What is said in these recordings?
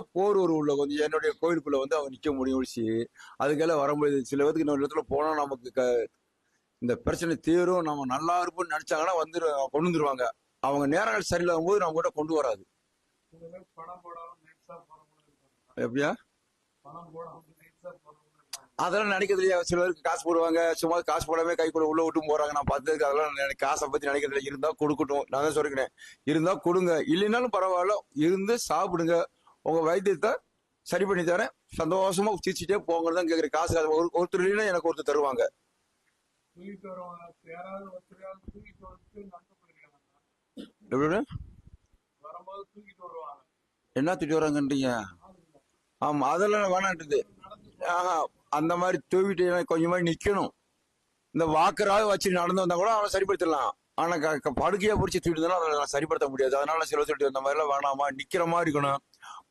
போர் ஒரு உள்ள கொஞ்சம் என்னுடைய கோயிலுக்குள்ள வந்து அவங்க நிக்க முடியும் ஒழிச்சு. அதுக்கெல்லாம் வர முடியாது சில பேருக்கு இன்னொரு இடத்துல போனா நமக்கு க- இந்த பிரச்சனை தீரும் நம்ம நல்லா இருப்போம்னு நினைச்சாங்கன்னா வந்து கொண்டு வந்துருவாங்க. அவங்க நேரங்கள் சரியில்லாத போது நம்ம கூட கொண்டு வராது. எப்படியா? அதெல்லாம் நினைக்கிறதுலையா சில பேருக்கு காசு போடுவாங்க. சும்மா காசு போடாம கைக்குள்ள உள்ள விட்டு போறாங்க. நான் பார்த்ததுக்கு அதெல்லாம் எனக்கு காசை பத்தி நினைக்கிறது இருந்தா கொடுக்கட்டும். நான் தான் சொல்லிக்கிறேன். இருந்தா கொடுங்க. இல்லைனாலும் பரவாயில்ல. இருந்து சாப்பிடுங்க. உங்க வைத்தியத்தை சரி பண்ணி தரேன். சந்தோஷமா சிரிச்சுட்டே போங்கன்னு தான் கேட்குறேன் காசு ஒரு ஒருத்தர் இல்லைன்னா எனக்கு ஒருத்தர் தருவாங்க. என்ன திட்டு வராங்கன்றீங்க? ஆமா அதெல்லாம் வேணான்றது. ஆஹா அந்த மாதிரி தூவிட்டு கொஞ்சமா நிக்கணும். இந்த வாக்கராக வச்சு நடந்து வந்தா கூட அவனை சரிப்படுத்திடலாம். ஆனா படுக்கையா பிடிச்சி தூக்கிட்டு இருந்தா அதை சரிப்படுத்த முடியாது. அதனால சில சொல்லிட்டு வந்த மாதிரி எல்லாம் வேணாமா? நிக்கிற மாதிரி இருக்கணும்.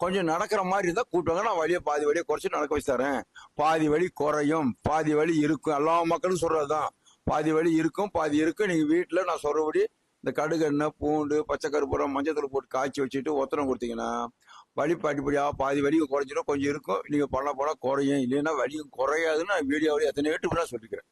கொஞ்சம் நடக்கிற மாதிரி இருந்தால் கூட்டுவாங்க நான் வழியை பாதி வழியை குறைச்சி நடக்க வச்சு தரேன். பாதி வழி குறையும். பாதி வழி இருக்கும். எல்லா மக்களும் சொல்றதுதான். பாதி வழி இருக்கும் பாதி இருக்கும். நீங்கள் வீட்டில் நான் சொல்கிறபடி இந்த கடுகு எண்ணெய் பூண்டு பச்சை கருப்பூரம் மஞ்சள் தூள் போட்டு காய்ச்சி வச்சுட்டு ஒத்தனம் கொடுத்தீங்கன்னா வழி படிப்படியாக பாதி வலியும் குறைஞ்சிடும் கொஞ்சம் இருக்கும். நீங்கள் பண்ண போனால் குறையும். இல்லைன்னா வலியும் குறையாதுன்னு நான் வீடியோவில் எத்தனை வீட்டு நான் சொல்லிக்கிறேன்.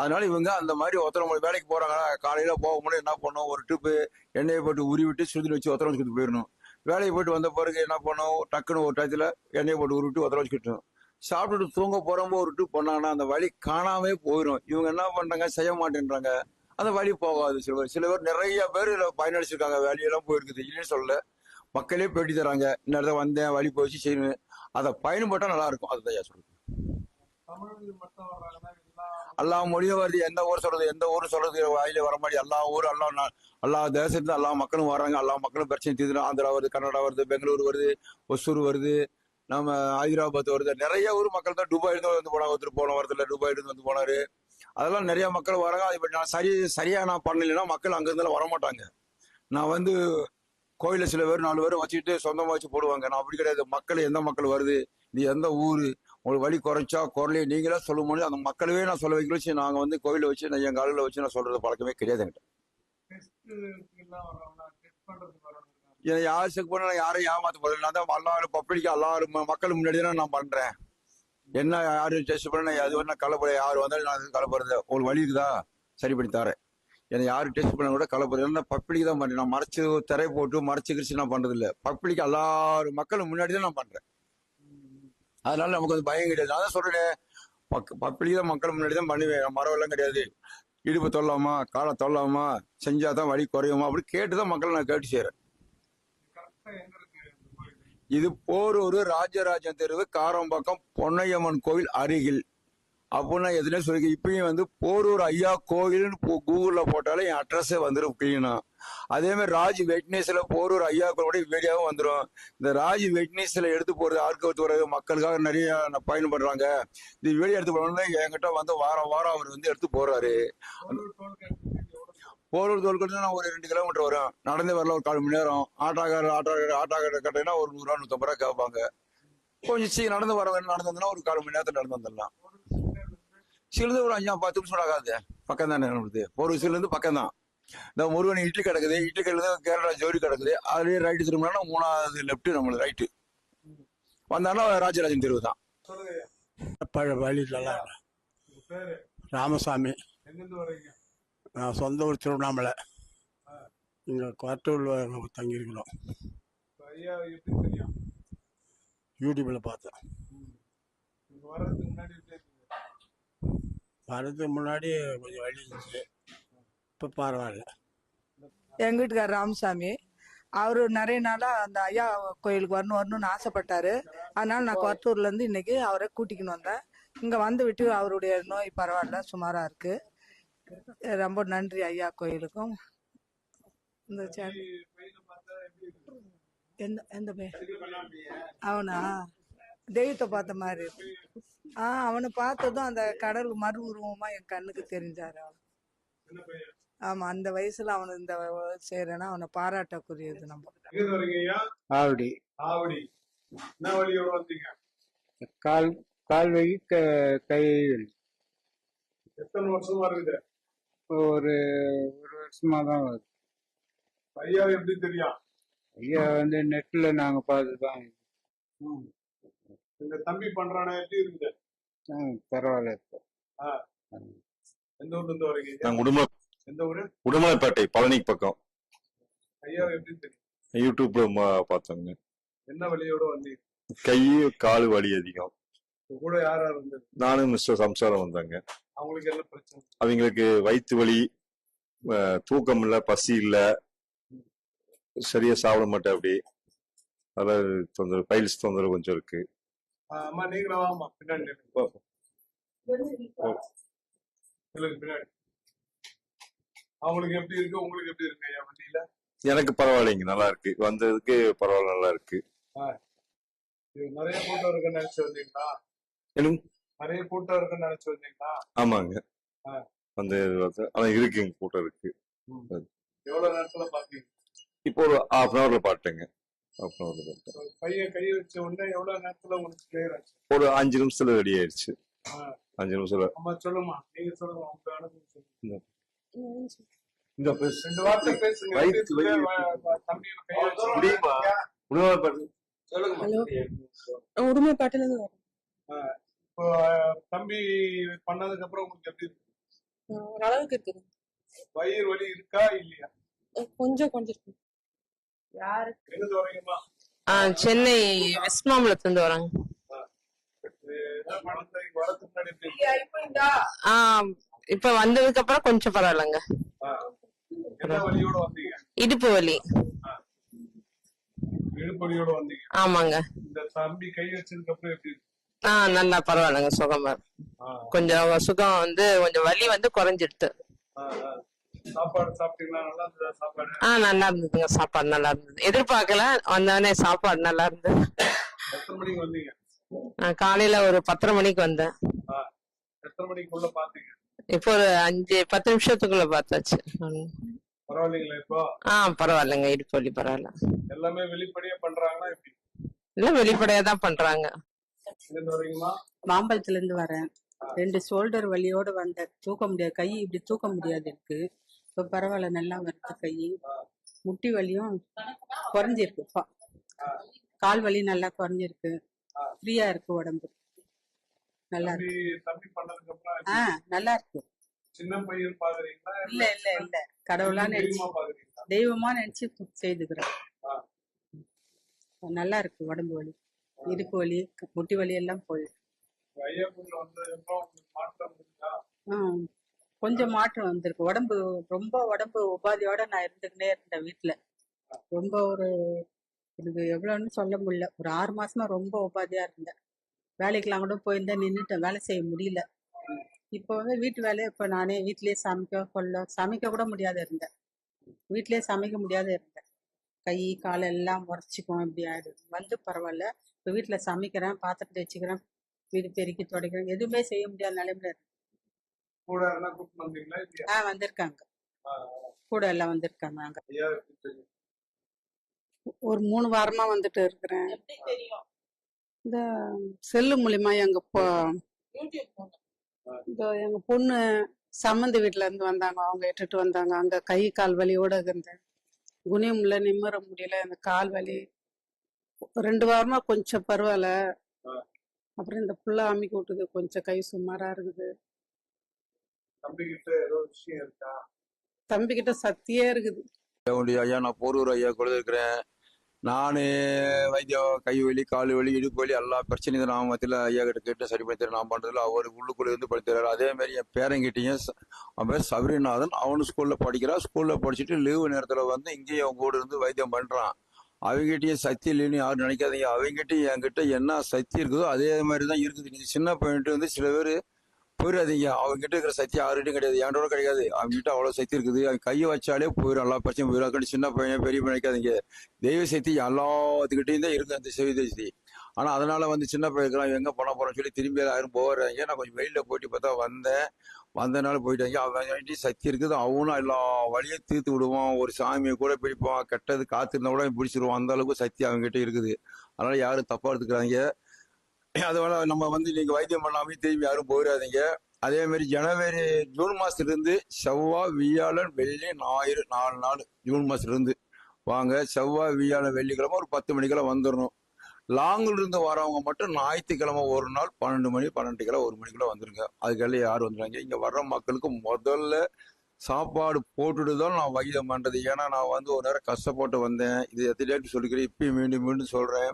அதனால இவங்க அந்த மாதிரி ஒத்தனை மணி வேலைக்கு போகிறாங்களா காலையில் போக முடியும் என்ன பண்ணும்? ஒரு டிப்பு எண்ணெயை போட்டு உருவி விட்டு சுதில் வச்சு ஒத்தனை வச்சுக்கிட்டு போயிடணும். வேலையை போயிட்டு வந்த பிறகு என்ன பண்ணும்? டக்குன்னு ஒரு டயத்தில் எண்ணெயை போட்டு உருவிட்டு உதற வச்சுக்கிட்டோம். சாப்பிட்டுட்டு தூங்க போகிறப்போ ஒரு பண்ணாங்கன்னா அந்த வழி காணாமே போயிடும் இவங்க என்ன பண்ணுறாங்க செய்ய மாட்டேன்றாங்க. அந்த வழி போகாது சில பேர். சில பேர் நிறைய பேர் இதில் பயனடிச்சிருக்காங்க. வேலையெல்லாம் போயிருக்குது. இல்லைன்னு சொல்லல. மக்களே பேட்டி தராங்க. இந்த இடத்துல வந்தேன் வழி போயிடுச்சு செய்யணும். அதை பயன்பட்டால் நல்லாயிருக்கும் அதுதான் சொல்றேன் எல்லா எல்லா மொழியும் வருது எந்த ஊர் சொல்றது எந்த ஊர் சொல்றது வாயில வர மாதிரி எல்லா ஊர் எல்லா எல்லா தேசத்துல எல்லா மக்களும் வராங்க எல்லா மக்களும் பிரச்சனை தீர்ந்து ஆந்திரா வருது கன்னடா வருது பெங்களூர் வருது ஒசூர் வருது நம்ம ஹைதராபாத் வருது. நிறைய ஊர் மக்கள் தான் துபாயில இருந்து வந்து போனாங்க ஒருத்தர் போன வரதுல துபாயில இருந்து வந்து போனாரு. அதெல்லாம் நிறைய மக்கள் வராங்க. அது இப்ப நான் சரி சரியா நான் பண்ணலைன்னா மக்கள் அங்க இருந்தாலும் வர மாட்டாங்க நான் வந்து கோயில சில பேர் நாலு பேர் வச்சுட்டு சொந்தமா வச்சு போடுவாங்க. நான் அப்படி கிடையாது. மக்கள் எந்த மக்கள் வருது? நீ எந்த ஊரு? உங்களுக்கு வழி குறைச்சா குரலையே நீங்களே சொல்லும் போது அந்த மக்களவே நான் சொல்ல வைக்க வச்சு நாங்க வந்து கோயில வச்சு நான் என் காலில் வச்சு நான் சொல்றது பழக்கமே கிடையாது என்கிட்ட. யார் செக் பண்ண யாரையும் ஏமாத்த நான் தான் எல்லாரும் பப்ளிக் எல்லாரும் மக்கள் முன்னாடி தான் நான் பண்றேன். என்ன யாரு டெஸ்ட் பண்ண அது வேணா கலப்பட யார் வந்தாலும் நான் கலப்புறது ஒரு வழி இருக்குதா? சரி பண்ணி தரேன். என்னை யாரு டெஸ்ட் பண்ண கூட கலப்புறது ஏன்னா பப்ளிக் தான் பண்றேன். நான் மறைச்சு திரை போட்டு மறைச்சு கிரிச்சு நான் பண்றது இல்ல பப்ளிக் எல்லாரும் மக்கள் முன்னாடி தான் நான் பண்றேன். அதனால நமக்கு வந்து பயம் கிடையாது. நான் தான் சொல்றேன் பப்ளிக் தான் மக்கள் முன்னாடி தான் பண்ணுவேன். மரம் எல்லாம் கிடையாது. இடுப்பு தொல்லாமா காலை தொல்லாமா செஞ்சாதான் வலி குறையுமா அப்படின்னு கேட்டு தான் மக்களை நான் கேட்டு செய்கிறேன் இது போரூர் ராஜராஜன் தெருவு காரம்பாக்கம் பொன்னையம்மன் கோவில் அருகில். அப்படின்னா எதுனே சொல்லி இப்பயும் வந்து போரூர் ஐயா கோயில்னு கூகுளில் கூகுள்ல போட்டாலே என் அட்ரஸே வந்துடும் கிளீனா அதே மாதிரி ராஜ் வெட்னேஸ்ல போரூர் ஐயா கோயிலோட வீடியோவும் வந்துடும் இந்த ராஜ் வெட்னேஸ்ல எடுத்து போறது ஆட்கள் மக்களுக்காக நிறைய பயணம் பண்ணுறாங்க இந்த வீடியோ எடுத்து போனோம்னா என்கிட்ட வந்து வாரம் வாரம் அவர் வந்து எடுத்து போறாரு. போரூர் தோல்கட்டு நான் ஒரு ரெண்டு கிலோமீட்டர் வரும். நடந்து வரல ஒரு கால் மணி நேரம். ஆட்டோக்கார ஆட்டோ ஆட்டோக்கார கட்டினா ஒரு நூறுரூவா நூற்றம்பது ரூபா கேட்பாங்க. கொஞ்சம் சீ நடந்து வர நடந்து வந்தோம்னா ஒரு கால் மணி நேரத்தில் நடந்து வந்துடலாம். சிலது ஒரு அஞ்சா பத்து நிமிஷம் ஆகாது பக்கம் தானே நம்மளுது. ஒரு சிலிருந்து பக்கம் தான் இந்த முருகன் இட்லி கிடக்குது இட்லி கிடக்குது கேரளா ஜோடி கிடக்குது. அதுலேயே ரைட்டு திரும்பினா மூணாவது லெஃப்ட் நம்மளுக்கு ரைட்டு வந்தாலும் ராஜராஜன் தெருவு தான். சொல்லுங்க. பழ வழி நல்லா ராமசாமி. நான் சொந்த ஊர் திருவண்ணாமலை. இங்கே குவட்டூரில் தங்கியிருக்கிறோம். யூடியூப்பில் பார்த்தேன் இங்க வர்றதுக்கு முன்னாடி எப்படி இருந்தீங்க வரதுக்கு முன்னாடி கொஞ்சம் வழி இருந்துச்சு. இப்போ பரவாயில்ல. எங்கள் வீட்டுக்கார் ராமசாமி அவர் நிறைய நாளாக அந்த ஐயா கோயிலுக்கு வரணும் வரணும்னு ஆசைப்பட்டாரு. அதனால நான் கொத்தூர்லேருந்து இன்னைக்கு அவரை கூட்டிக்கின்னு வந்தேன். இங்கே வந்து விட்டு அவருடைய நோய் பரவாயில்ல சுமாராக இருக்கு. ரொம்ப நன்றி ஐயா கோயிலுக்கும். இந்த சே- எந்த எந்த பையன்? அவனா? தெய்வத்தை பார்த்த மாதிரி இருக்கு. ஆ அவனை பார்த்ததும் அந்த கடல் மறு உருவமா என் கண்ணுக்கு தெரிஞ்சாரு ஆமா அந்த வயசுல அவனு இந்த செய்யறேன்னா அவனை பாராட்டக்கூடியது நம்ம. ஆவடி. ஆவடி. என்ன வழியோட வந்தீங்க? கால் கால் வகி க- வலி. எத்தனை வருஷமா இருக்குது? ஒரு ஒரு வருஷமா தான் வருது. ஐயா எப்படி தெரியும்? ஐயா வந்து நெட்ல நாங்க பார்த்துதான். இந்த தம்பி பண்றானே எப்படி இருக்குது ம், பரவாயில்ல இப்போ. எந்த ஊர்ல இருந்து வரீங்க? நான் உடுமலை எந்த ஊரு? உடுமலைப்பேட்டை பழனி பக்கம். ஐயா எப்படி தெரியும்? யூடியூப்ல ம- பார்த்தோங்க. என்ன வழியோட வந்தீங்க? கை கால் வலி அதிகம். உங்க கூட யார் இருந்தது நானும் மிஸ்டர் சம்சாரம் வந்தாங்க. அவங்களுக்கு என்ன பிரச்சனை? அவங்களுக்கு வயிற்று வலி அஹ், தூக்கம் இல்ல பசி இல்ல. சரியா சாப்பிட மாட்டேன் அப்படி. அதாவது தொந்தரவு பைல்ஸ் தொந்தரவு கொஞ்சம் இருக்கு. அம்மா நீங்களும் வாமா பின்னாடி பின்னாடி. அவங்களுக்கு எப்படி இருக்கு உங்களுக்கு எப்படி இருக்கு ஐயா வண்டியில? எனக்கு பரவாயில்லைங்க நல்லா இருக்கு. வந்ததுக்கு பரவாயில்ல நல்லா இருக்கு. நிறைய கூட்டம் இருக்குன்னு நினைச்சு வந்தீங்களா? நிறைய கூட்டம் இருக்குன்னு நினைச்சு வந்தீங்களா? ஆமாங்க. அந்த ஆனா இருக்குங்க கூட்டம் இருக்கு. எவ்வளவு நேரத்துல பாத்தீங்க? இப்போ ஒரு ஹாஃப் அன் ஹவர்ல பாட்டேங்க பையன் கை வச்ச உடனே எவ்வளவு நேரத்துல உங்களுக்கு கிளியர் ஆச்சு? ஒரு அஞ்சு நிமிஷத்துல ரெடி ஆயிடுச்சு. அஞ்சு நிமிஷத்துல. அம்மா சொல்லுமா நீங்க சொல்லுங்க உங்க அனுபவம் சொல்லுங்க. இந்த ரெண்டு வார்த்தை பேசுங்க முடியுமா? உடுமலைப்பேட்டை. சொல்லுங்கம்மா. ஹலோ. உடுமைப்பேட்டையில இருந்து இப்போ தம்பி பண்ணதுக்கு அப்புறம் உங்களுக்கு எப்படி இருக்கு? ஓரளவுக்கு இருக்குது வயிறு வலி இருக்கா இல்லையா? கொஞ்சம் கொஞ்சம் இருக்கு சென்னை வெஸ்ட் வராங்க எப்படி இருக்கு? ஆ இப்ப வந்ததுக்கு அப்புறம் கொஞ்சம் பரவாயில்லைங்க. இடுப்பு வலி. ஆமாங்க. இந்த தம்பி கை வச்சதுக்கு அப்புறம் எப்படி இருக்கு? ஆ நல்லா பரவாயில்லைங்க சுகமா கொஞ்சம் சுகம் வந்து கொஞ்சம் வலி வந்து குறைஞ்சிடுது. சாப்பாடு சாப்பிட்டீங்களா? நல்லா இருந்ததா சாப்பாடு? ஆ நல்லா இருந்ததுங்க. சாப்பாடு நல்லா இருந்தது. எதிர்பார்க்கல. வந்தோடனே சாப்பாடு நல்லா இருந்தது. எத்தனை மணிக்கு வந்தீங்க? நான் காலையில ஒரு பத்தரை மணிக்கு வந்தேன். ஆ. எத்தனை மணிக்குள்ள பாத்தீங்க? இப்போ ஒரு அஞ்சு பத்து நிமிஷத்துக்குள்ள பார்த்தாச்சு ம். பரவாயில்லைங்களா இப்போ? ஆ பரவாயில்லைங்க. இடுப்பு வலி பரவாயில்ல. எல்லாமே வெளிப்படையா எப்படி? தான் பண்றாங்க. மாம்பழத்துல இருந்து வரேன். ரெண்டு ஷோல்டர் வலியோட வந்தேன். தூக்க முடியாது. கை இப்படி தூக்க முடியாது இருக்கு இப்ப பரவாயில்ல நல்லா வருது கை. முட்டி வலியும் குறைஞ்சிருக்கு கால் வலி நல்லா குறைஞ்சிருக்கு. ஃப்ரீயா இருக்கு உடம்பு. நல்லா இருக்கு. ஆ நல்லா இருக்கு. இல்ல இல்ல இல்ல கடவுளா நினைச்சு தெய்வமா நினைச்சு செய்துக்கிறேன். நல்லா இருக்கு உடம்பு வலி. இடுப்பு வலி முட்டி வலி எல்லாம் போயிடுது கொஞ்சம் மாற்றம் வந்திருக்கு. உடம்பு ரொம்ப உடம்பு உபாதியோட நான் இருந்துக்கிட்டே இருந்தேன் வீட்டுல ரொம்ப ஒரு எனக்கு எவ்வளோன்னு சொல்ல முடியல. ஒரு ஆறு மாசமா ரொம்ப உபாதியா இருந்தேன். வேலைக்கெல்லாம் கூட போயிருந்தேன் நின்றுட்டேன் வேலை செய்ய முடியல. இப்போ வந்து வீட்டு வேலையை இப்போ நானே வீட்லயே சமைக்க கொள்ள சமைக்க கூட முடியாத இருந்தேன். வீட்லயே சமைக்க முடியாத இருந்தேன். கை கால் எல்லாம் உரைச்சிக்கும் இப்படி ஆயிடுது. வந்து பரவாயில்ல. இப்போ வீட்டில் சமைக்கிறேன் பாத்திரத்தை வச்சுக்கிறேன் வீடு பெருக்கி துடைக்கிறேன். எதுவுமே செய்ய முடியாத நிலைமையில இருக்கேன். கூட யாருன்னா கூப்பிட்டு வந்தீங்களா இல்லையா? ஆ வந்திருக்காங்க. கூட எல்லாம் வந்திருக்காங்க ஒரு மூணு வாரமா வந்துட்டு இருக்கிறேன். இந்த செல்லு மூலியமா எங்க இந்த எங்க பொண்ணு சம்மந்தி வீட்டுல இருந்து வந்தாங்க. அவங்க இட்டுட்டு வந்தாங்க. அங்க கை கால் வலியோட இருந்தேன் குனிய முடியல நிம்மற முடியல. இந்த கால் வலி. ரெண்டு வாரமா கொஞ்சம் பரவாயில்ல. அப்புறம் இந்த புள்ள அமுக்கி விட்டுது. கொஞ்சம் கை சுமாரா இருக்குது. தம்பி கிட்ட ஏதோ விஷயம் இருக்கா? தம்பி கிட்ட சத்தியே இருக்குது. ஐயா நான் போரூர் ஐயா கூட இருக்கிறேன். நான் வைத்தியம் கை வலி கால் வலி இடுப்பு வலி எல்லா பிரச்சனையும் நான் மத்தியில் ஐயா கிட்ட கேட்டு சரி பண்ணி தரேன். நான் பண்ணுறதுல அவர் உள்ளுக்குள்ளே இருந்து படித்தாரு அதே மாதிரி என் பேரங்கிட்டையும் அவன் பேர் சபரிநாதன். அவனு ஸ்கூலில் படிக்கிறான். ஸ்கூலில் படிச்சுட்டு லீவு நேரத்தில் வந்து இங்கேயும் அவங்க கூட இருந்து வைத்தியம் பண்ணுறான் அவங்ககிட்டயும் சக்தி இல்லைன்னு யாரும் நினைக்காதீங்க. அவங்ககிட்டயும் என்கிட்ட என்ன சக்தி இருக்குதோ அதே மாதிரி தான் இருக்குது. நீங்கள் சின்ன பையன்ட்டு வந்து சில பேர் போயிடாதீங்க அவங்ககிட்ட இருக்கிற சக்தி யாருகிட்டையும் கிடையாது. என்கிட்ட கிடையாது அவங்ககிட்ட அவ்வளோ சக்தி இருக்குது. அவங்க கையை வச்சாலே போயிடும் எல்லா பிரச்சனையும் போயிடும் அதுக்காண்டி சின்ன பையன் பெரிய நினைக்காதீங்க. தெய்வ சக்தி எல்லாத்துக்கிட்டையும் தான் இருக்கு. அந்த செவி சக்தி. ஆனால் அதனால வந்து சின்ன பையன் எங்கே பண்ண போறோம்னு சொல்லி திரும்பி யாரும் போகிறாங்க நான் கொஞ்சம் வெளியில் போயிட்டு பார்த்தா வந்தேன். வந்தனால போயிட்டாங்க. அவன் சக்தி இருக்குது. அவனும் எல்லா வழியும் தீர்த்து விடுவான். ஒரு சாமியை கூட பிடிப்பான். கெட்டது காத்திருந்தா கூட பிடிச்சிருவான். அந்த அளவுக்கு சக்தி அவங்ககிட்ட இருக்குது. அதனால யாரும் தப்பா எடுத்துக்கிறாங்க அதனால நம்ம வந்து நீங்க வைத்தியம் பண்ணாமே திரும்பி யாரும் போயிடாதீங்க. அதே மாதிரி ஜனவரி ஜூன் மாசத்துல இருந்து செவ்வாய் வியாழன் வெள்ளி ஞாயிறு நாலு நாள் ஜூன் மாசத்துல இருந்து வாங்க செவ்வாய் வியாழன் வெள்ளிக்கிழமை ஒரு பத்து மணிக்கெல்லாம் வந்துடணும் லாங்கில் இருந்து வரவங்க மட்டும் ஞாயிற்றுக்கிழமை ஒரு நாள் பன்னெண்டு மணி பன்னெண்டு கிலோ ஒரு மணிக்குள்ள வந்துருங்க. அதுக்கெல்லாம் யார் வந்துடுறாங்க இங்க வர்ற மக்களுக்கு முதல்ல சாப்பாடு போட்டுட்டு தான் நான் வைத்தியம் பண்றது. ஏன்னா நான் வந்து ஒரு நேரம் கஷ்டப்பட்டு வந்தேன். இது எத்தனை சொல்லிக்கிறேன்? இப்பயும் மீண்டும் மீண்டும் சொல்றேன்.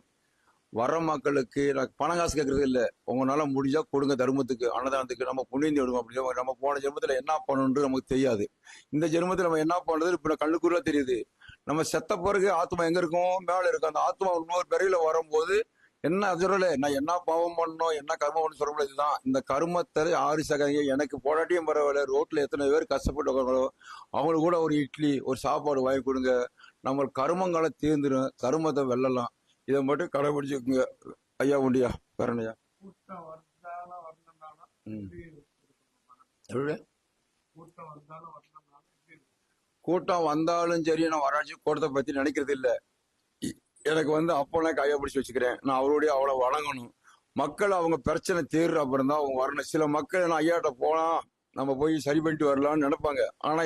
வர மக்களுக்கு நான் பணம் காசு கேட்கறது இல்லை. உங்களால முடிஞ்சா கொடுங்க தர்மத்துக்கு அன்னதானத்துக்கு. நம்ம புண்ணியம் விடுவோம் அப்படின்னு நம்ம போன ஜென்மத்துல என்ன பண்ணணுன்றது நமக்கு தெரியாது. இந்த ஜென்மத்துல நம்ம என்ன பண்றது? இப்ப கண்ணுக்குள்ள தெரியுது. நம்ம செத்த பிறகு ஆத்மா எங்க இருக்கும்? மேல இருக்கும். அந்த ஆத்மா இன்னொரு பிறகுல வரும்போது என்ன சொல்லல நான் என்ன பாவம் பண்ணணும்? என்ன கர்மம் பண்ணணும் சொல்ல முடியாது. இதுதான். இந்த கர்மத்தை ஆறு சகாங்க எனக்கு போராட்டியும் பரவாயில்ல. ரோட்ல எத்தனை பேர் கஷ்டப்பட்டு அவங்களுக்கு கூட ஒரு இட்லி ஒரு சாப்பாடு வாங்கி கொடுங்க. நம்ம கர்மங்களை தீர்ந்துடும் கர்மத்தை வெல்லலாம். இதை மட்டும் கடைபிடிச்சுக்குங்க ஐயா உண்டியா என்னய்யா கூட்டம் வந்தாலும் சரி நான் வராட்சி கூட்டத்தை பத்தி நினைக்கிறது இல்ல. எனக்கு வந்து அப்பெல்லாம் கையை பிடிச்சி வச்சுக்கிறேன். நான் அவருடைய அவ்வளவு வணங்கணும். மக்கள் அவங்க பிரச்சனை தீர்ற அப்புறம் தான் அவங்க வரணும். சில மக்கள் நான் ஐயாட்ட போலாம் நம்ம போய் சரி பண்ணிட்டு வரலாம்னு நினைப்பாங்க. ஆனா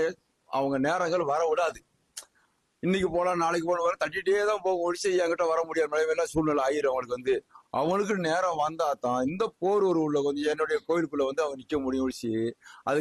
அவங்க நேரங்கள் வர விடாது. இன்னைக்கு போலாம் நாளைக்கு போகலாம் வர தட்டிட்டே தான் போகும் ஒடிச்சு என்கிட்ட வர முடியாது மழை சூழ்நிலை ஆயிரும் அவனுக்கு வந்து. அவனுக்கு நேரம் வந்தா தான் இந்த போர் ஒரு உள்ள வந்து என்னுடைய கோயிலுக்குள்ள வந்து அவன் நிக்க முடியும் ஒழிச்சு அதுக்கு